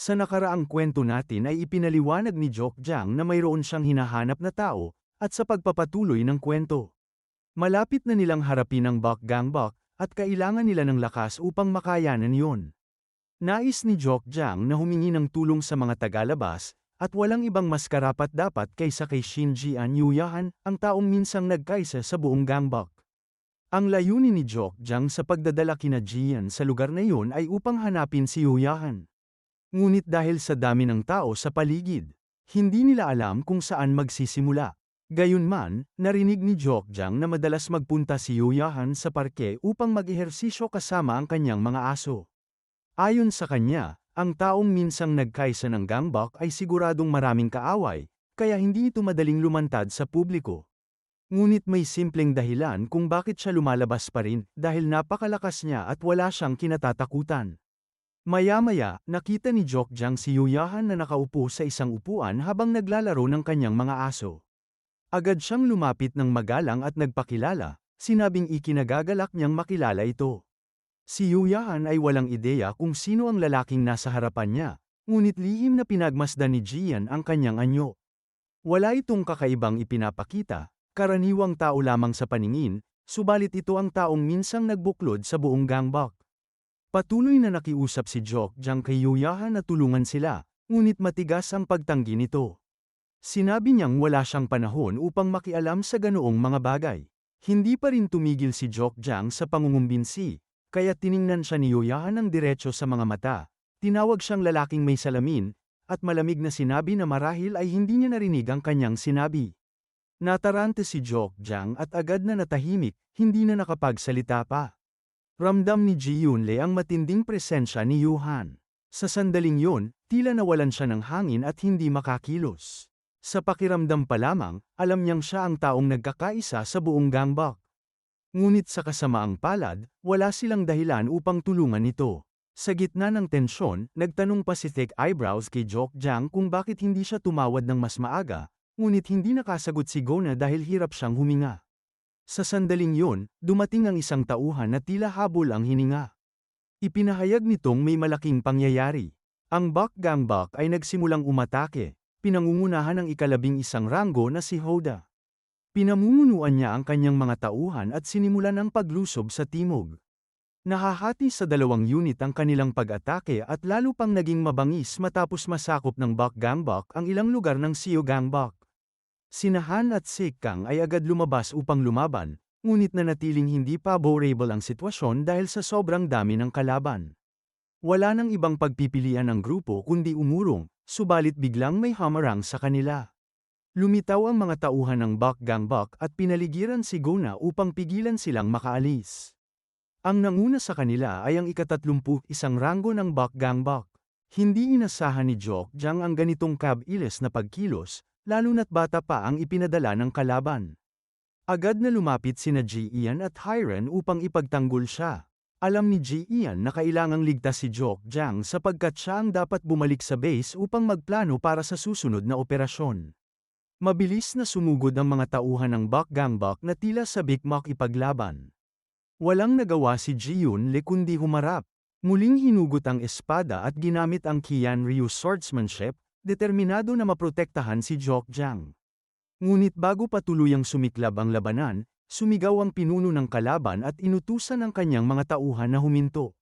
Sa nakaraang kwento natin ay ipinaliwanag ni Jokjang na mayroon siyang hinahanap na tao, at sa pagpapatuloy ng kwento. Malapit na nilang harapin ang Bakgangbak, at kailangan nila ng lakas upang makayanan yon. Nais ni Jokjang na humingi ng tulong sa mga tagalabas, at walang ibang mas karapat dapat kaysa kay Shinji An Yuyahan, ang taong minsang nagkaisa sa buong gangbak. Ang layunin ni Jokjang sa pagdadala kina Jian sa lugar na iyon ay upang hanapin si Yuyahan. Ngunit dahil sa dami ng tao sa paligid, hindi nila alam kung saan magsisimula. Gayunman, narinig ni Jokjang na madalas magpunta si Yuyahan sa parke upang mag-ehersisyo kasama ang kanyang mga aso. Ayon sa kanya, ang taong minsang nagkaisa ng gangbak ay siguradong maraming kaaway, kaya hindi ito madaling lumantad sa publiko. Ngunit may simpleng dahilan kung bakit siya lumalabas pa rin, dahil napakalakas niya at wala siyang kinatatakutan. Maya-maya, nakita ni Jokjang si Yuyahan na nakaupo sa isang upuan habang naglalaro ng kanyang mga aso. Agad siyang lumapit ng magalang at nagpakilala, sinabing ikinagagalak niyang makilala ito. Si Yuyahan ay walang ideya kung sino ang lalaking nasa harapan niya, ngunit lihim na pinagmasdan ni Jian ang kanyang anyo. Wala itong kakaibang ipinapakita, karaniwang tao lamang sa paningin, subalit ito ang taong minsang nagbuklod sa buong gangbak. Patuloy na nakiusap si Jok Jang kay Yuyahan na tulungan sila, ngunit matigas ang pagtanggi nito. Sinabi niyang wala siyang panahon upang makialam sa ganoong mga bagay. Hindi pa rin tumigil si Jok Jang sa pangungumbinsi, kaya tiningnan siya ni Yuyahan ng diretso sa mga mata. Tinawag siyang lalaking may salamin, at malamig na sinabi na marahil ay hindi niya narinig ang kanyang sinabi. Natarante si Jok Jang at agad na natahimik, hindi na nakapagsalita pa. Ramdam ni Ji Yunle ang matinding presensya ni Yuhan. Sa sandaling yun, tila nawalan siya ng hangin at hindi makakilos. Sa pakiramdam pa lamang, alam niyang siya ang taong nagkakaisa sa buong gangbak. Ngunit sa kasamaang palad, wala silang dahilan upang tulungan ito. Sa gitna ng tensyon, nagtanong pa si Thick Eyebrows kay Jok Jang kung bakit hindi siya tumawad ng mas maaga, ngunit hindi nakasagot si Gona dahil hirap siyang huminga. Sa sandaling yun, dumating ang isang tauhan na tila habol ang hininga. Ipinahayag nitong may malaking pangyayari. Ang Bakgangbak ay nagsimulang umatake, pinangungunahan ng ikalabing isang ranggo na si Hoda. Pinamumunuan niya ang kanyang mga tauhan at sinimulan ang paglusob sa timog. Nahahati sa dalawang unit ang kanilang pag-atake at lalo pang naging mabangis matapos masakop ng Bakgangbak ang ilang lugar ng Sio Gangbak. Sinahan at Sikang ay agad lumabas upang lumaban, ngunit nanatiling hindi favorable ang sitwasyon dahil sa sobrang dami ng kalaban. Wala nang ibang pagpipilian ng grupo kundi umurong, subalit biglang may hamarang sa kanila. Lumitaw ang mga tauhan ng Bakgangbak at pinaligiran si Gona upang pigilan silang makaalis. Ang nanguna sa kanila ay ang ikatatlumpu isang ranggo ng Bakgangbak. Hindi inasahan ni Jok Jang ang ganitong kab-iles na pagkilos, lalo na't bata pa ang ipinadala ng kalaban. Agad na lumapit sina Ji Ian at Hiren upang ipagtanggol siya. Alam ni Ji Ian na kailangang ligtas si Jok Jang sapagkat siya ang dapat bumalik sa base upang magplano para sa susunod na operasyon. Mabilis na sumugod ang mga tauhan ng Bakgangbak na tila sa Bigmak ipaglaban. Walang nagawa si Ji Yun Le kundi humarap. Muling hinugot ang espada at ginamit ang Kian Ryu swordsmanship, determinado na maprotektahan si Jok Jang. Ngunit bago patuluyang sumiklab ang labanan, sumigaw ang pinuno ng kalaban at inutusan ang kanyang mga tauhan na huminto.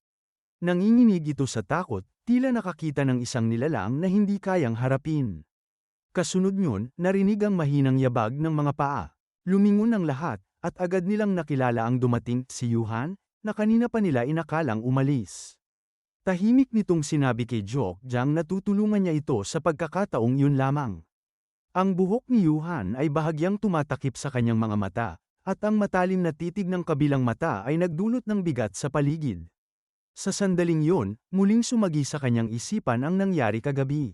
Nanginginig ito sa takot, tila nakakita ng isang nilalang na hindi kayang harapin. Kasunod nyon, narinig ang mahinang yabag ng mga paa. Lumingon ang lahat, at agad nilang nakilala ang dumating, si Yuhan, na kanina pa nila inakalang umalis. Tahimik nitong sinabi kay Jok Jang na tutulungan niya ito sa pagkakataong yun lamang. Ang buhok ni Yuhan ay bahagyang tumatakip sa kanyang mga mata, at ang matalim na titig ng kabilang mata ay nagdulot ng bigat sa paligid. Sa sandaling yun, muling sumagi sa kanyang isipan ang nangyari kagabi.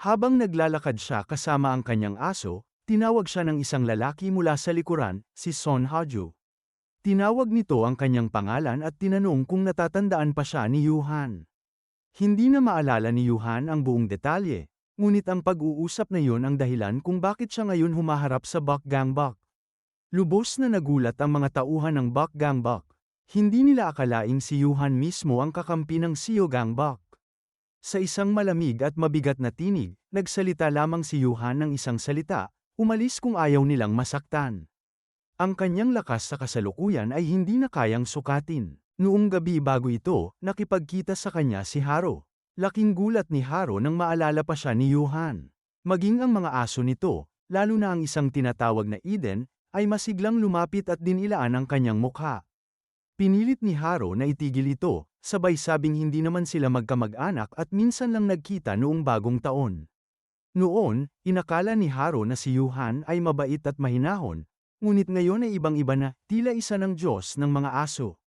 Habang naglalakad siya kasama ang kanyang aso, tinawag siya ng isang lalaki mula sa likuran, si Son Haju. Tinawag nito ang kanyang pangalan at tinanong kung natatandaan pa siya ni Yuhan. Hindi na maalala ni Yuhan ang buong detalye, ngunit ang pag-uusap na yon ang dahilan kung bakit siya ngayon humaharap sa Bakgangbak. Lubos na nagulat ang mga tauhan ng Bakgangbak. Hindi nila akalaing si Yuhan mismo ang kakampi ng Sio Gangbak. Sa isang malamig at mabigat na tinig, nagsalita lamang si Yuhan ng isang salita, umalis kung ayaw nilang masaktan. Ang kanyang lakas sa kasalukuyan ay hindi na kayang sukatin. Noong gabi bago ito, nakipagkita sa kanya si Haro. Laking gulat ni Haro nang maalala pa siya ni Yuhan. Maging ang mga aso nito, lalo na ang isang tinatawag na Eden, ay masiglang lumapit at dinilaan ang kanyang mukha. Pinilit ni Haro na itigil ito, sabay sabing hindi naman sila magkamag-anak at minsan lang nagkita noong bagong taon. Noon, inakala ni Haro na si Yuhan ay mabait at mahinahon, ngunit ngayon ay ibang-iba na, tila isa ng Diyos ng mga aso.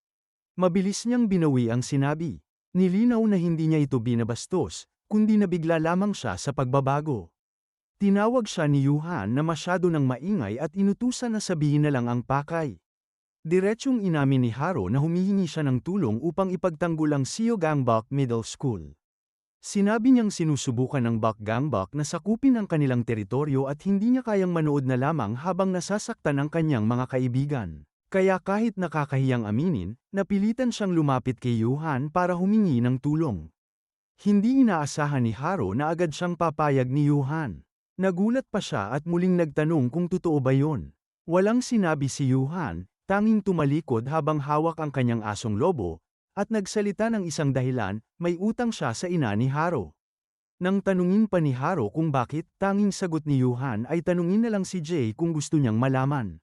Mabilis niyang binawi ang sinabi. Nilinaw na hindi niya ito binabastos, kundi nabigla lamang siya sa pagbabago. Tinawag siya ni Yuhan na masyado ng maingay at inutusan na sabihin na lang ang pakay. Diretsyong inamin ni Haro na humihingi siya ng tulong upang ipagtanggol ang Siogangbok Middle School. Sinabi niyang sinusubukan ng Bakgangbok na sakupin ang kanilang teritoryo at hindi niya kayang manood na lamang habang nasasaktan ang kanyang mga kaibigan. Kaya kahit nakakahiyang aminin, napilitan siyang lumapit kay Yuhan para humingi ng tulong. Hindi inaasahan ni Haro na agad siyang papayag ni Yuhan. Nagulat pa siya at muling nagtanong kung totoo ba yon. Walang sinabi si Yuhan, tanging tumalikod habang hawak ang kanyang asong lobo, at nagsalita ng isang dahilan, may utang siya sa ina ni Haro. Nang tanungin pa ni Haro kung bakit, tanging sagot ni Yuhan ay tanungin na lang si Jay kung gusto niyang malaman.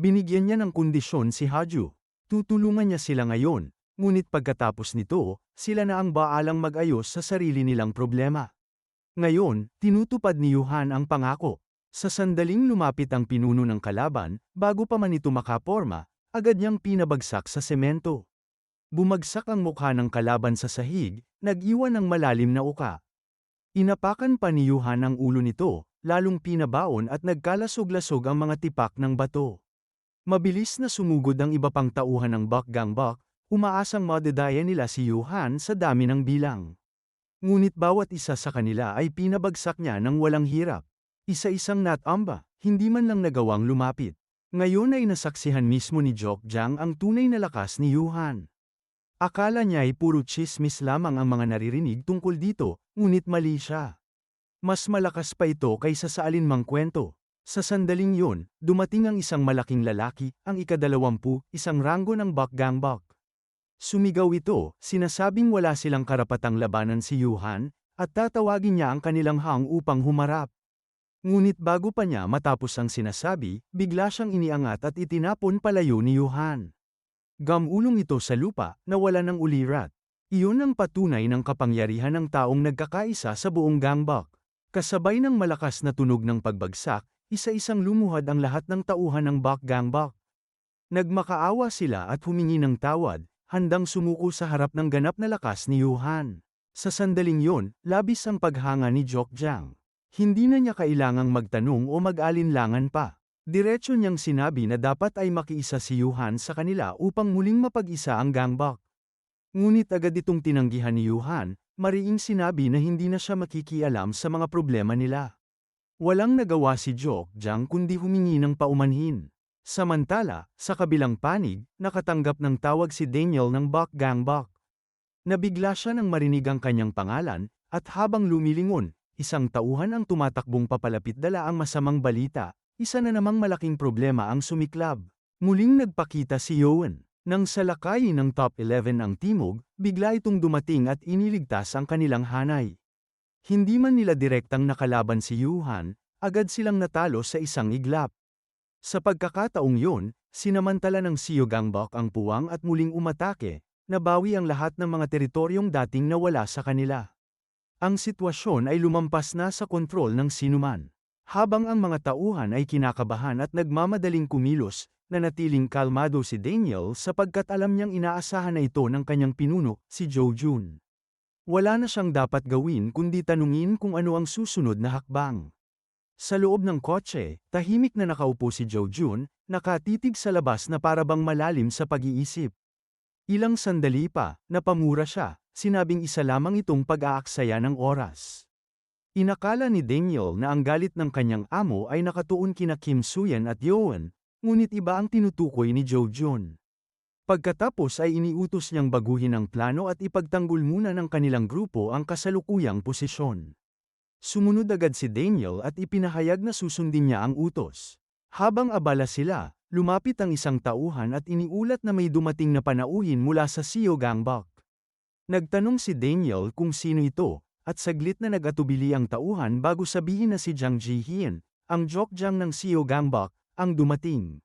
Binigyan niya ng kondisyon si Haju. Tutulungan niya sila ngayon, ngunit pagkatapos nito, sila na ang baalang mag-ayos sa sarili nilang problema. Ngayon, tinutupad ni Yuhan ang pangako. Sa sandaling lumapit ang pinuno ng kalaban, bago pa man ito makaporma, agad niyang pinabagsak sa semento. Bumagsak ang mukha ng kalaban sa sahig, nag-iwan ng malalim na uka. Inapakan pa ni Yuhan ang ulo nito, lalong pinabaon at nagkalasog-lasog ang mga tipak ng bato. Mabilis na sumugod ang iba pang tauhan ng Bakgangbok, umaasang madedaya nila si Yuhan sa dami ng bilang. Ngunit bawat isa sa kanila ay pinabagsak niya ng walang hirap. Isa-isang natamba, hindi man lang nagawang lumapit. Ngayon ay nasaksihan mismo ni Jokjang ang tunay na lakas ni Yuhan. Akala niya ay puro chismis lamang ang mga naririnig tungkol dito, ngunit mali siya. Mas malakas pa ito kaysa sa alinmang kwento. Sa sandaling yun, dumating ang isang malaking lalaki, ang ikadalawampu, isang ranggo ng Bakgangbok. Sumigaw ito, sinasabing wala silang karapatang labanan si Yuhan, at tatawagin niya ang kanilang hang upang humarap. Ngunit bago pa niya matapos ang sinasabi, bigla siyang iniangat at itinapon palayo ni Yuhan. Gamulong ito sa lupa, nawala ng ulirat. Iyon ang patunay ng kapangyarihan ng taong nagkakaisa sa buong gangbok. Kasabay ng malakas na tunog ng pagbagsak, isa-isang lumuhad ang lahat ng tauhan ng Bakgangbok. Nagmakaawa sila at humingi ng tawad, handang sumuko sa harap ng ganap na lakas ni Yuhan. Sa sandaling yon, labis ang paghanga ni Jokjang. Hindi na niya kailangang magtanong o mag-alinlangan pa. Diretso niyang sinabi na dapat ay makiisa si Yuhan sa kanila upang muling mapag-isa ang gangbok. Ngunit agad itong tinanggihan ni Yuhan, mariing sinabi na hindi na siya makikialam sa mga problema nila. Walang nagawa si Jok Jang kundi humingi ng paumanhin. Samantala, sa kabilang panig, nakatanggap ng tawag si Daniel ng Bok Gang Bok. Nabigla siya nang marinig ang kanyang pangalan, at habang lumilingon, isang tauhan ang tumatakbong papalapit dala ang masamang balita, isa na namang malaking problema ang sumiklab. Muling nagpakita si Yowen. Nang salakayin ng top 11 ang Timog, bigla itong dumating at iniligtas ang kanilang hanay. Hindi man nila direktang nakalaban si Yuhan, agad silang natalo sa isang iglap. Sa pagkakataong yun, sinamantala ng Siyogangbok ang puwang at muling umatake, nabawi ang lahat ng mga teritoryong dating nawala sa kanila. Ang sitwasyon ay lumampas na sa kontrol ng sinuman. Habang ang mga tauhan ay kinakabahan at nagmamadaling kumilos, nanatiling kalmado si Daniel sapagkat alam niyang inaasahan na ito ng kanyang pinuno, si Joe Jun. Wala na siyang dapat gawin kundi tanungin kung ano ang susunod na hakbang. Sa loob ng kotse, tahimik na nakaupo si Joe Jun, nakatitig sa labas na parabang malalim sa pag-iisip. Ilang sandali pa, napamura siya, sinabing isa lamang itong pag-aaksaya ng oras. Inakala ni Daniel na ang galit ng kanyang amo ay nakatuon kina Kim Suyan at Yoan, ngunit iba ang tinutukoy ni Joe Jun. Pagkatapos ay iniutos niyang baguhin ang plano at ipagtanggol muna ng kanilang grupo ang kasalukuyang posisyon. Sumunod agad si Daniel at ipinahayag na susundin niya ang utos. Habang abala sila, lumapit ang isang tauhan at iniulat na may dumating na panauhin mula sa Sio Gangbok. Nagtanong si Daniel kung sino ito, at saglit na nagatubili ang tauhan bago sabihin na si Jiang Jihian, ang Jokjang ng Sio Gangbok, ang dumating.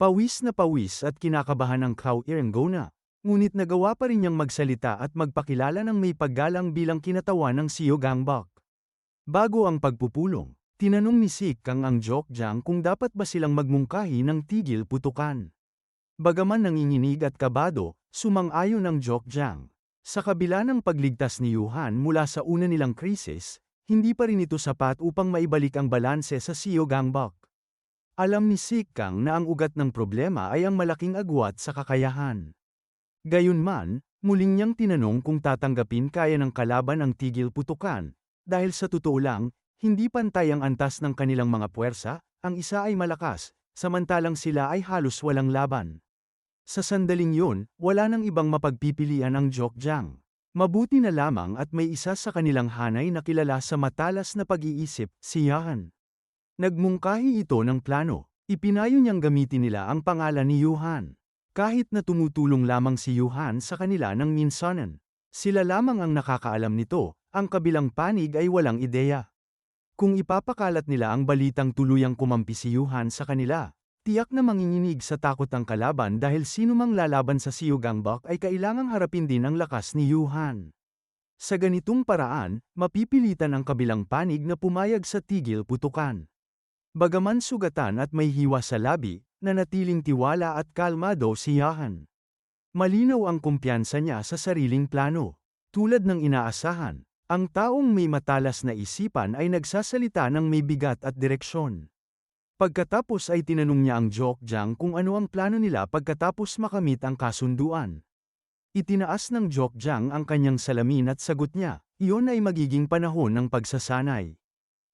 Pawis na pawis at kinakabahan ang Kao Irengona, ngunit nagawa pa rin niyang magsalita at magpakilala ng may paggalang bilang kinatawan ng Sio Gangbok. Bago ang pagpupulong, tinanong ni Sik Kang ang Jokjang kung dapat ba silang magmungkahi ng tigil putukan. Bagaman nanginginig at kabado, sumang-ayon ang Jokjang. Sa kabila ng pagligtas ni Yuhan mula sa una nilang krisis, hindi pa rin ito sapat upang maibalik ang balanse sa Sio Gangbok. Alam ni Sik Kang na ang ugat ng problema ay ang malaking agwat sa kakayahan. Gayunman, muling niyang tinanong kung tatanggapin kaya ng kalaban ang tigil putukan, dahil sa totoo lang, hindi pantay ang antas ng kanilang mga puwersa, ang isa ay malakas, samantalang sila ay halos walang laban. Sa sandaling yun, wala nang ibang mapagpipilian ang Jokjang. Mabuti na lamang at may isa sa kanilang hanay na kilala sa matalas na pag-iisip, si Yahan. Nagmungkahi ito ng plano. Ipinayo niyang gamitin nila ang pangalan ni Yuhan. Kahit na tumutulong lamang si Yuhan sa kanila ng minsanan. Sila lamang ang nakakaalam nito, ang kabilang panig ay walang ideya. Kung ipapakalat nila ang balitang tuluyang kumampi si Yuhan sa kanila, tiyak na manginginig sa takot ang kalaban dahil sino mang lalaban sa Siyugangbak ay kailangang harapin din ang lakas ni Yuhan. Sa ganitong paraan, mapipilitan ang kabilang panig na pumayag sa tigil putukan. Bagaman sugatan at may hiwa sa labi, nanatiling tiwala at kalmado si Yahan. Malinaw ang kumpiyansa niya sa sariling plano. Tulad ng inaasahan, ang taong may matalas na isipan ay nagsasalita ng may bigat at direksyon. Pagkatapos ay tinanong niya ang Jokjang kung ano ang plano nila pagkatapos makamit ang kasunduan. Itinaas ng Jokjang ang kanyang salamin at sagot niya, iyon ay magiging panahon ng pagsasanay.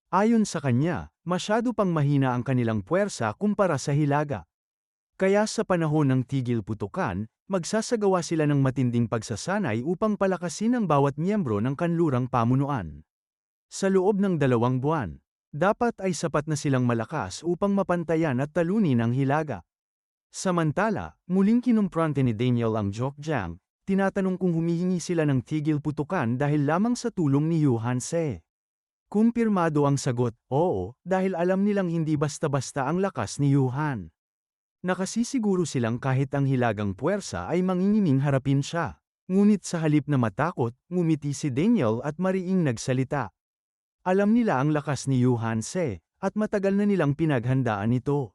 Ayon sa kanya, masyado pang mahina ang kanilang puwersa kumpara sa hilaga. Kaya sa panahon ng tigil putukan, magsasagawa sila ng matinding pagsasanay upang palakasin ang bawat miyembro ng kanlurang pamunuan. Sa loob ng dalawang buwan, dapat ay sapat na silang malakas upang mapantayan at talunin ang hilaga. Samantala, muling kinumprante ni Daniel ang Jokjang, tinatanong kung humihingi sila ng tigil putukan dahil lamang sa tulong ni Yuhan. Kumpirmado ang sagot, oo, dahil alam nilang hindi basta-basta ang lakas ni Yuhan. Nakasisiguro silang kahit ang hilagang puwersa ay mangingining harapin siya. Ngunit sa halip na matakot, ngumiti si Daniel at mariing nagsalita. Alam nila ang lakas ni Yuhan Se, at matagal na nilang pinaghandaan ito.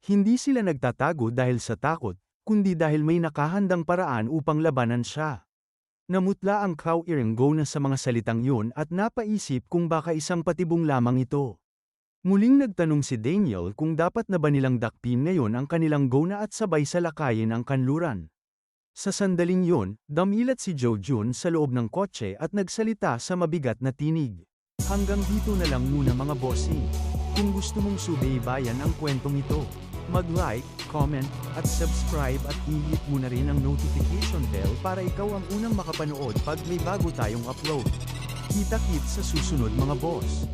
Hindi sila nagtatago dahil sa takot, kundi dahil may nakahandang paraan upang labanan siya. Namutla ang Kao Irenggo na sa mga salitang yun at napaisip kung baka isang patibong lamang ito. Muling nagtanong si Daniel kung dapat na ba nilang dakpin ngayon ang kanilang gona at sabay sa lakayin ang kanluran. Sa sandaling yun, damilat si Joe Jun sa loob ng kotse at nagsalita sa mabigat na tinig. Hanggang dito na lang muna mga bossing. Kung gusto mong subaybayan ang kwentong ito, mag-like, comment, at subscribe at i-hit mo na rin ang notification bell para ikaw ang unang makapanood pag may bago tayong upload. Kita-kit sa susunod mga boss.